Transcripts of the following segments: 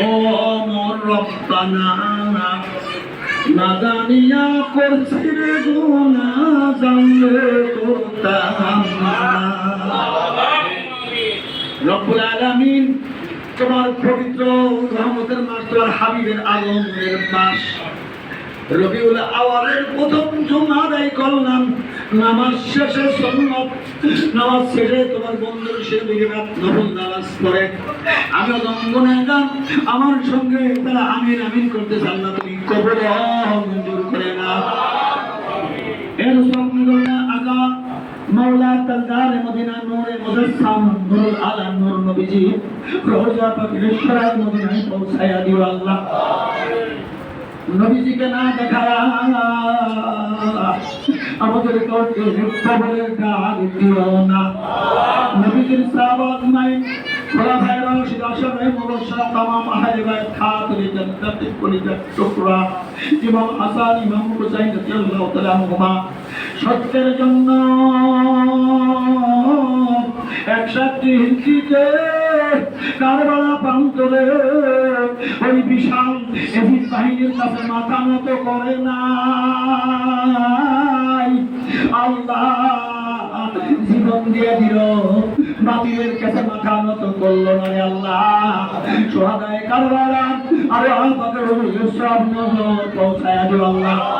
ও মোর রব্বানা না জানিয়া করছি রে তোমার পবিত্র রহমতের মাস হাবিবের আগমনের মাস। রবিউল আওয়ালের প্রথম জুমা আদায় করলাম। নামাজ শেষে সন্ন্যত নামাজ শেষে তোমার বন্ধুর সে নফল নামাজ পড়ে। আমি অঙ্গনাগান আমার সঙ্গে তারা আমিন আমিন করতে আল্লাহ তুমি কবর মঞ্জুর করে না এর না মৌলা তালদার মদিনা নূরে নূরুল আলম নূর নবীজি মদিনায় দিও আল্লাহ। নবীজিকে না দেখা আমাদের কর্তে কবরের ডাক দিও না। নবীজির সাহাবাত নাই। বলা ভাইরা আশরাফ মুবাশশার তামাম আহলে বাইত খাতুল জান্নাত কলিজাত টুকরা। ইমাম হাসান, ইমাম হুসাইন রাদিয়াল্লাহু তাআলা আনহুমা। সত্যের জন্য একসাথে কারবালা প্রান্তরে ওই বিশাল এজিদ বাহিনীর কাছে মাথা নত করে নাই। আল্লাহ জীবন দিয়ে দিল। বাতিলের কাছে মাথা নত করল না আল্লাহ। সোহাদায় কারবালা আরে সব পৌঁছায় আল্লাহ।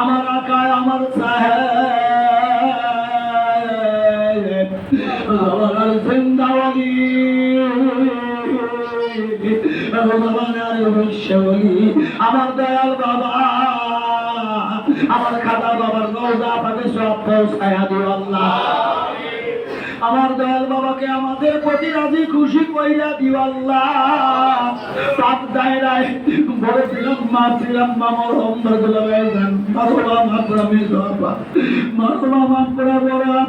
আমার আকায় আমার আমার দয়াল বাবা, আমার খাতা বাবার নৌজা পাকে সব পৌঁছায় দিও আল্লাহ। আমার দয়াল বাবাকে আমাদের প্রতি রাজি খুশি কইরা দায়রায়গুলো বেজান মারবা মারবা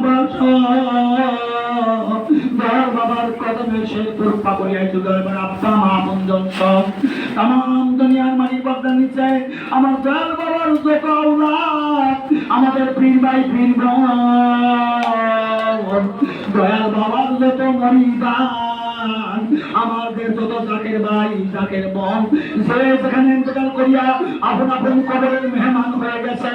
বড় দয়াল বাবার কদমে সে তোর পাপড়ি আইতু দয়াল আব্বা, মা সব। তাম দুনিয়ার মালিক বাগদান নিচে, আমার দয়াল বাবার আমাদের পীর ভাই, পীর ব্রহ্ম দয়াল বাবার যত মরিদান আমাদের যত জাকের ভাই, জাকের বোন যে সেখানে ইন্তকাল করিয়া আপন আপন কবরের মেহমান হয়ে গেছে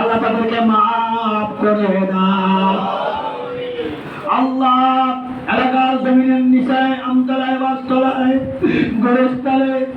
আল্লাহ তাদেরকে মাফ করে দাও। আল্লাহ এলাকার জমিনের নিচায় আমতলায়, বাসতলায় গরস্তালে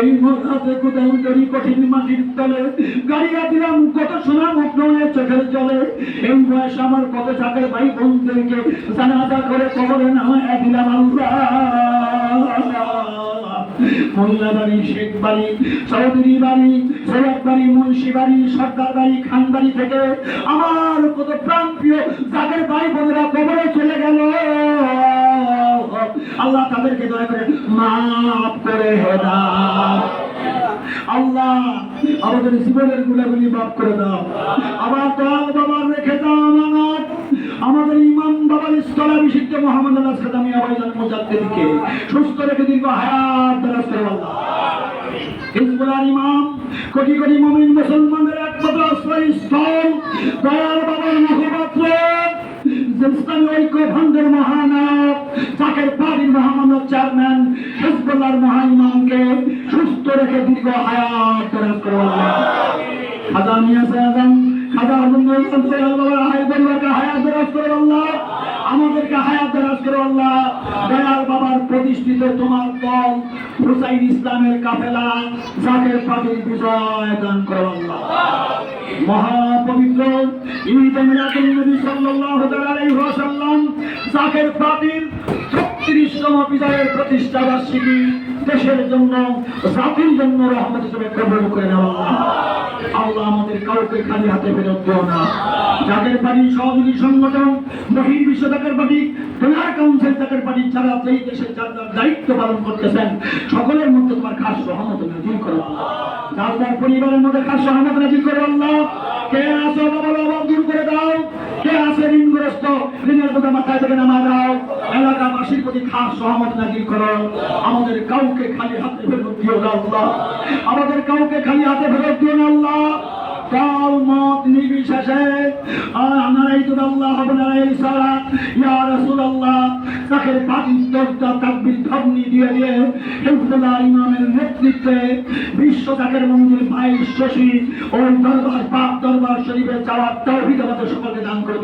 এই মজাতে কোথাও করি কঠিন মাটির তলে গাড়িয়া দিলাম, কত সোনা মুগ্ন চোখের জলে। এই বয়স আমার কত চাকের ভাই বোনদেরকে জানাজা করে কবরে নামায় দিলাম আল্লাহ। বাড়ি শেখ বাড়ি চৌধুরী বাড়ি সৈয়দ বাড়ি বাড়ি সর্দার বাড়ি খান বাড়ি থেকে আমার কত প্রাণ প্রিয় যাদের ভাই বোনেরা কবরে চলে গেল। আল্লাহ তাদেরকে দয়া করে মাফ করে দাও আল্লাহ আমাদের জীবনের গুলাগুলি মাফ করে দাও। আবার বাবার রেখে দাও আমানত আমাদের ইমাম বাবার স্থলা বিশুদ্ধ মোহাম্মদ আল্লাহ সাদামি মুজাদ্দিদকে সুস্থ রেখে দীর্ঘ হায়াত হিজবুলার ইমাম, কোটি কোটি একমাত্র বাবার মুখপাত্র ইসলামী ঐক্য মহানায়ক, জাকের পার্টির মহামানব চেয়ারম্যান মহাইমামকে সুস্থ রেখে দীর্ঘ হায়াত দারাজ করে আল্লাহ। খাজা দারাজ করে আল্লাহ আমাদেরকে হায়াত দারাজ করো আল্লাহ প্রতিষ্ঠিত তোমার দল, হুসাইন ইসলামের কাফেলা, জাকের পাটির বিজয় দান মহাপবিত্র ঈদ মিলাদুন নবী সাল্লাল্লাহু ওয়াসাল্লাম 36তম বিজয়ের প্রতিষ্ঠা বার্ষিকী দেশের জন্য, জাতির জন্য রহমত হিসেবে কবুল করে নাও আল্লাহ আমাদের কাউকে খালি হাতে ফেরত দিও না। জাকের পার্টি সহযোগী সংগঠন মহিম বিশ্ব Zaker party donor council Zaker party ছাড়া সেই দেশের যার যার দায়িত্ব পালন করতেছেন, সকলের মধ্যে তোমার খাস রহমত নাজিল করো আল্লাহ। যার যার পরিবারের মধ্যে খাস রহমত নাজিল করো আল্লাহ। কে আছো বাবার অভাব দূর করে দাও। কে আছে ঋণগ্রস্ত, ঋণের কথা মাথায় থেকে নামা দাও। এলাকাবাসীর প্রতি খাস সহমত নাজিল করো। আমাদের কাউকে খালি হাতে ফেরত দিও না আল্লাহ। আমাদের কাউকে খালি হাতে ফেরত দিও না আল্লাহ। দল মত নির্বিশেষে তো আল্লাহ সালাত ইয়া তাকে ধ্বনি দিয়ে দিয়ে ইমামের নেতৃত্বে ভাই শশী দরবার দরবার তৌফিক আমাদের সকলকে দান করে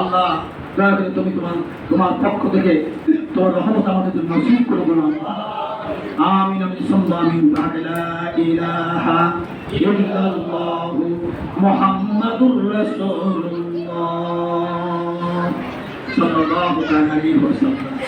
আল্লাহ। দয়া করে তুমি তোমার তোমার পক্ষ থেকে তোমার রহমত আমাদের জন্য নসিব করে দেবো আল্লাহ آمين من ثم من بعد لا إله إلا الله محمد رسول الله صلى الله عليه وسلم